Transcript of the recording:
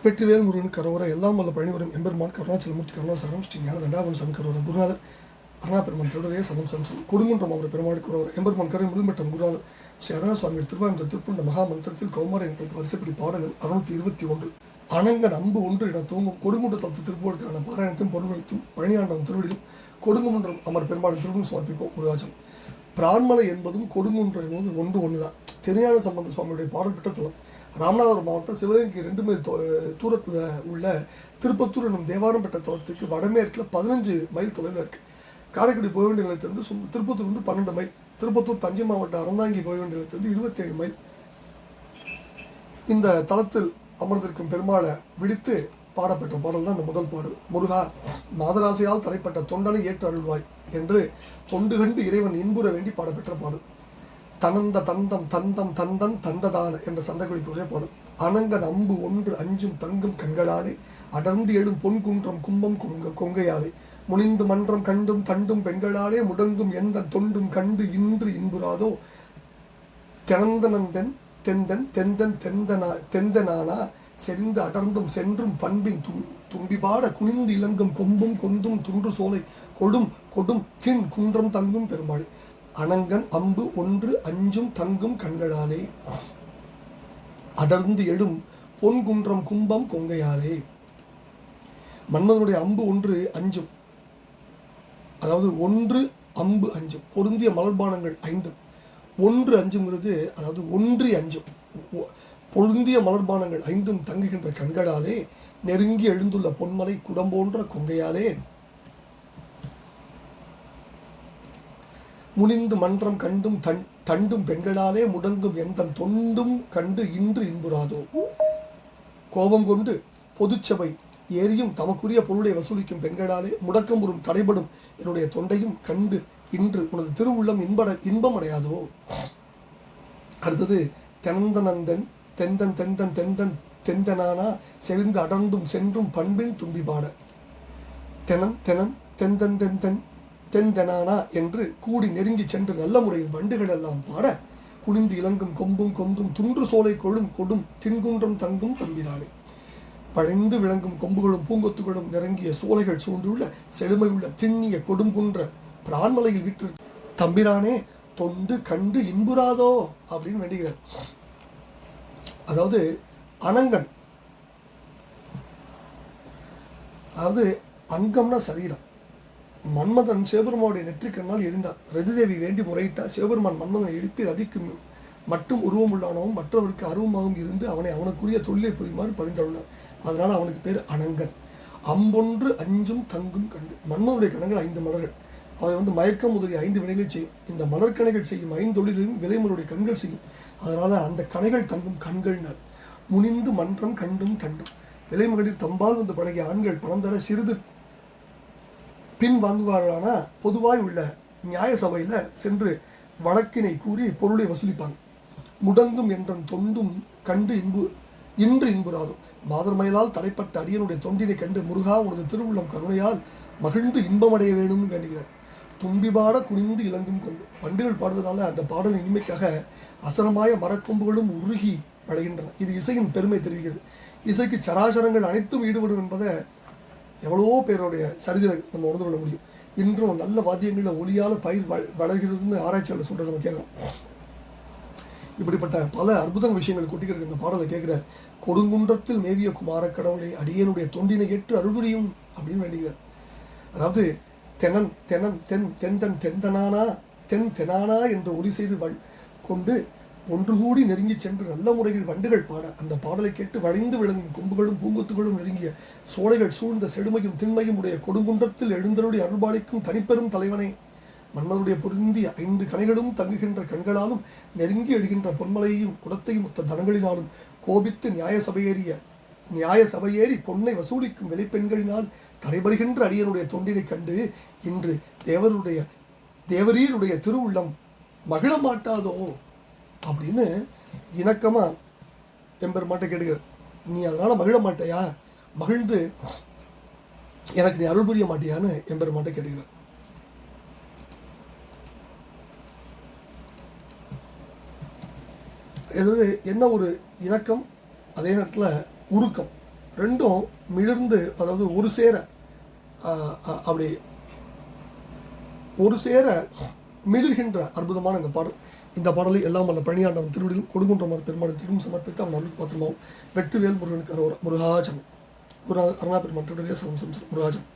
வெற்றிவேல் முருகன் கரோர எல்லாம் வல்ல பழனிவரும் எம்பெருமான் கருணாச்சலமூர்த்தி கருணாசாரம் ஸ்ரீ ஞான தண்டாபன் சாமி கரோர குருநாதர் அருணா பெருமான் திருடரே சதம் சம்சம் கொடுங்குன்றம் அவர் பெருமாள் கரோர் எம்பெருமான் கரை முதல்மட்டம் குருநாதர் ஸ்ரீ அருணா சுவாமி திருவாயந்த திருப்பண்ட மகா மந்திரத்தில் கௌமார இனத்தில் வரிசைப்படி பாடல்கள் அறுநூத்தி இருபத்தி ஒன்று. அணங்க நம்பு ஒன்று என தூங்கும் கொடுங்குன்ற தளத்து திருப்போருக்கான பாராயணத்தையும் பொருள்களுக்கும் பழனியாண்டம் திருவடியும் கொடுங்குமன்றம் அமர் பெருமாள் திருவும் சமர்ப்பிப்போம் முருகாச்சலம். பிரான்மலை என்பதும் கொடுங்குன்றம் என்பதும் ஒன்று ஒன்றுதான். திருஞான சம்பந்த சுவாமியுடைய பாடல் பெற்ற தலம். ராமநாதபுரம் மாவட்டம் சிவகங்கை ரெண்டு மைல் தூரத்தில் உள்ள திருப்பத்தூர் என்னும் தேவாரம் பெற்ற தலத்துக்கு வடமேற்கில் பதினஞ்சு மைல் தொலைவில் இருக்குது காரைக்குடி போக வேண்டிய நிலையத்திலிருந்து சும் திருப்பத்தூர் வந்து பன்னெண்டு மைல் திருப்பத்தூர் தஞ்சை மாவட்டம் அறந்தாங்கி போக வேண்டிய நிலையத்திலிருந்து இருபத்தேழு மைல். இந்த தலத்தில் அமர்ந்திருக்கும் பெருமாளை விடுத்து பாடப்பட்ட பாடல் தான் இந்த முதல் பாடல் முருகா மாதராசையால் தடைப்பட்ட தொண்டனை ஏற்று அருள்வாய் என்று தொண்டு கண்டு இறைவன் இன்புற வேண்டி பாடப்பெற்ற பாடல். தனந்த தந்தம் தந்தம் தந்தன் தந்ததான என்ற சந்தகுடிப்புகளே போடும். அனங்கன் அம்பு ஒன்று அஞ்சும் தங்கும் கண்களாலே அடர்ந்து எழும் பொன் குன்றம் கும்பம் கொங்க கொங்கையாலே. முனிந்து மன்றம் கண்டும் தண்டும் பெண்களாலே முடங்கும் எந்த தொண்டும் கண்டு இன்று இன்புறாதோ? திறந்தனந்தன் தெந்தன் தெந்தன் தெந்தனா தெந்தனானா? செறிந்து அடர்ந்தும் சென்றும் பண்பின் தும் தும்பிபாட குனிந்து இலங்கும் கொம்பும் கொந்தும் துன்று சோலை கொடும் கொடும் தின் குன்றம் தங்கும் பெருமாள். அனங்கன் அம்பு ஒன்று அஞ்சும் தங்கும் கண்களாலே. அடர்ந்து எழும் பொன்குன்றம் கும்பம் கொங்கையாலே. மன்மதனுடைய அம்பு ஒன்று அஞ்சும். அதாவது ஒன்று அம்பு அஞ்சும். பொருந்திய மலர்பானங்கள் ஐந்தும். ஒன்று அஞ்சுங்கிறது அதாவது ஒன்றி அஞ்சும். பொருந்திய மலர்பானங்கள் ஐந்தும் தங்குகின்ற கண்களாலே நெருங்கி எழுந்துள்ள பொன்மலை குடம்போன்ற கொங்கையாலே. முனிந்து மன்றம் கண்டும் தன் தண்டும் பெண்களாலே முடங்கும் எந்த தொண்டும் கண்டு இன்று இன்புறாதோ? கோபம் கொண்டு பொதுச்சபை ஏறியும் தமக்குரிய பொருளை வசூலிக்கும் பெண்களாலே முடக்கம் முடக்கமுறும் தடைபடும் என்னுடைய தொண்டையும் கண்டு இன்று உனது திருவுள்ளம் இன்பட இன்பம் அடையாதோ அடுத்தது தெனந்தனந்தன் தெந்தன் தெந்தன் தெந்தன் தெந்தனானா செறிந்து அடர்ந்தும் சென்றும் பண்பின் தும்பி பாட தெனன் தெனன் தெந்தன் தெந்தன் தெந்தனானா என்று கூடி நெருங்கி சென்று நல்ல முறையில் வண்டுகள் எல்லாம் பாட குனிந்து இலங்கும் கொம்பும் கொந்தும் துன்று சோலை கொழும் கொடும் தின்குன்றம் தங்கும் தம்பிரானே பழைந்து விளங்கும் கொம்புகளும் பூங்கொத்துகளும் நிறங்கிய சோலைகள் சூழ்ந்துள்ள செழுமையுள்ள திண்ணிய கொடுங்குன்ற பிரான்மலையில் விற்று தம்பிரானே தொண்டு கண்டு இன்புறாதோ? அப்படின்னு வேண்டுகிறார். அதாவது அனங்கன். அதாவது அங்கம்னா சரீரம். மன்மதன் சிவபெருமானுடைய நெற்றிக்கண்ணால் எரிந்தார் ரதிதேவி வேண்டி முறையிட்டார் சிவபெருமான் மன்மதனை எழுப்பி ரதிக்கு மட்டும் உருவமுள்ளானவும் மற்றவருக்கு அருவமாகவும் இருந்து அவனை அவனுக்குரிய தொழிலை புரியுமாறு பரிந்துள்ளார் அதனால் அவனுக்கு பேர் அனங்கன். அம்பொன்று அஞ்சும் தங்கும் கண்டு. மன்மனுடைய கணங்கள் ஐந்து மலர்கள். அவை வந்து மயக்கம் முதலிய ஐந்து வினைகளை செய்யும். இந்த மலர்கணைகள் செய்யும் ஐந்தொழிலையும் விலைமருடைய கண்கள் செய்யும். அதனால் அந்த கணைகள் தங்கும் கண்கள்னார் முனிந்து மன்றம் கண்டும் தண்டும். விலைமகளிர் தம்பால் வந்து பழகிய ஆண்கள் பணம் தர சிறிது பின் வாங்குவார்களான பொதுவாய் உள்ள நியாய சபையில் சென்று வழக்கினை கூறி பொருளை வசூலிப்பாங்க. முடங்கும் என்றன் தொண்டும் கண்டு இன்பு இன்று இன்புறாதும் மாதர்மயலால் தடைப்பட்ட அடியனுடைய தொண்டினை கண்டு முருகா உனது திருவுள்ளம் கருணையால் மகிழ்ந்து இன்பமடைய வேணும்னு வேண்டுகிறார். தும்பிபாட குனிந்து இலங்கும் கொண்டு. பண்டுகள் பாடுவதால் அந்த பாடல் இனிமைக்காக அசரமாய மரக்கொம்புகளும் உருகி வளைகின்றன. இது இசையின் பெருமை தெரிவிக்கிறது. இசைக்கு சராசரங்கள் அனைத்தும் ஈடுபடும் என்பதை எவ்வளவோ பேருடைய சரிதை நம்ம உணர்ந்து கொள்ள முடியும். இன்றும் நல்ல வாத்தியங்களில் ஒளியால் பயிர் வளர்கிறதுன்னு ஆராய்ச்சியாளர் சொல்கிறத நம்ம கேட்குறோம். இப்படிப்பட்ட பல அற்புத விஷயங்கள் கொட்டிக்கிற இந்த பாடலை கேட்குற கொடுங்குன்றத்தில் மேவிய குமார கடவுளை அடியனுடைய தொண்டினை ஏற்று அருள்புரியும் அப்படின்னு வேண்டுகிறார் அதாவது தெனன் தெனன் தென் தெந்தன் தெந்தனானா தென் தெனானா என்று ஒலி செய்து வள் கொண்டு ஒன்று கூடி நெருங்கிச் சென்று நல்ல முறையில் வண்டுகள் பாட அந்த பாடலை கேட்டு வளைந்து விளங்கும் கொம்புகளும் பூங்கொத்துகளும் நெருங்கிய சோலைகள் சூழ்ந்த செழுமையும் திண்மையும் உடைய கொடுங்குன்றத்தில் எழுந்தருடைய அருள்பாலிக்கும் தனிப்பெரும் தலைவனே மன்னருடைய பொருந்திய ஐந்து கனைகளும் தங்குகின்ற கண்களாலும் நெருங்கி எழுகின்ற பொன்மலையையும் குடத்தையும் மொத்த தனங்களினாலும் கோபித்து நியாய சபையேறிய நியாய சபையேறி பொன்னை வசூலிக்கும் வெளிப்பெண்களினால் தடைபடுகின்ற அடியனுடைய தொண்டினை கண்டு இன்று தேவருடைய தேவரீருடைய திருவுள்ளம் மகிழ மாட்டாதோ? அப்படின்னு இணக்கமா எம்பெருமாட்ட கேட்டுக்கிறார் நீ அதனால மகிழ மாட்டாயா? மகிழ்ந்து எனக்கு நீ அருள் புரிய மாட்டியான்னு எம்பெருமாட்ட கேட்டுக்கிறார் எதாவது என்ன ஒரு இணக்கம் அதே நேரத்தில் உருக்கம். ரெண்டும் மிளிர்ந்து அதாவது ஒரு சேர அப்படி ஒரு சேர மிளிர்கின்ற அற்புதமான இந்த பாடல். இந்த பாடலை எல்லாம் வல்ல பணியாண்டவன் திருவிடிலும் கொடுங்குன்றமார் பெருமாள் திரும்ப சமர்ப்பித்து அவன் அருள் பாத்திரமாவும் வெற்றிவேல் முருகனுக்கு அரோரா முருகாஜன். குரு அருணா பெருமாள் திருவிடிலே சரம் முருகாஜன்.